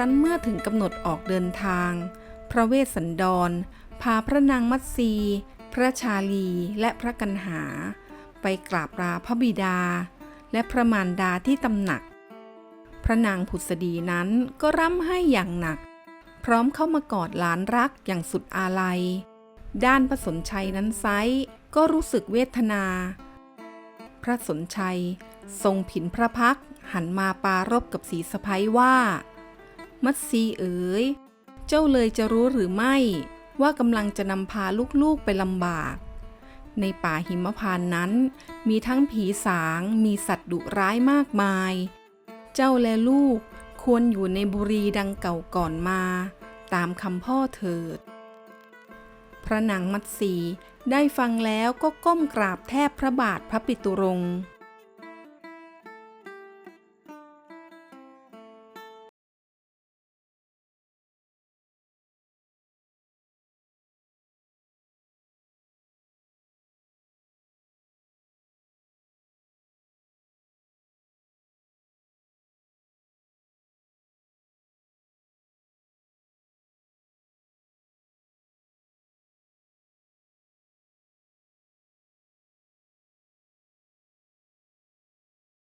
ครั้นเมื่อถึงกำหนดออกเดินทาง พระเวสสันดร พาพระนางมัตสี พระชาลีและพระกันหา ไปกราบลาพระบิดา และพระมารดาที่ตำหนัก พระนางผุษดีนั้นก็ร่ำให้อย่างหนัก พร้อมเข้ามากอดหลานรักอย่างสุดอาลัย ด้านพระสนชัยนั้นไซก็รู้สึกเวทนา พระสนชัย ทรงผินพระพักหันมาปารบกับสีสะพ้ยว่า มัตสีเอ๋ย เจ้าเลยจะรู้หรือไม่ ว่ากำลังจะนำพาลูกๆไปลำบาก ในป่าหิมพานนั้น มีทั้งผีสาง มีสัตว์ดุร้ายมากมาย เจ้าและลูกควรอยู่ในบุรีดังเก่าก่อนมา ตามคำพ่อเถิด พระนางมัตสีได้ฟังแล้วก็ก้มกราบแทบพระบาทพระปิตุรงค์